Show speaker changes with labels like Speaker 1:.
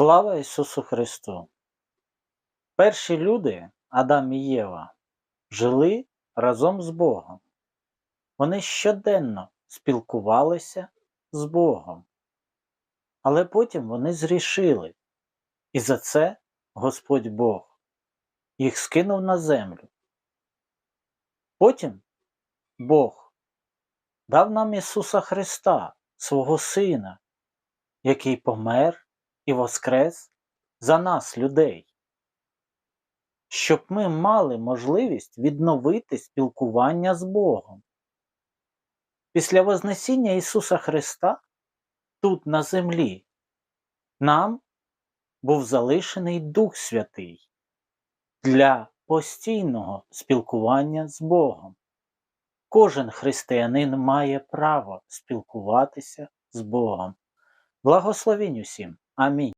Speaker 1: Слава Ісусу Христу! Перші люди, Адам і Єва, жили разом з Богом. Вони щоденно спілкувалися з Богом. Але потім вони зрішили, і за це Господь Бог їх скинув на землю. Потім Бог дав нам Ісуса Христа, свого Сина, який помер і воскрес за нас, людей, щоб ми мали можливість відновити спілкування з Богом. Після Вознесіння Ісуса Христа тут, на землі, нам був залишений Дух Святий для постійного спілкування з Богом. Кожен християнин має право спілкуватися з Богом. Благословінь усім. Amém.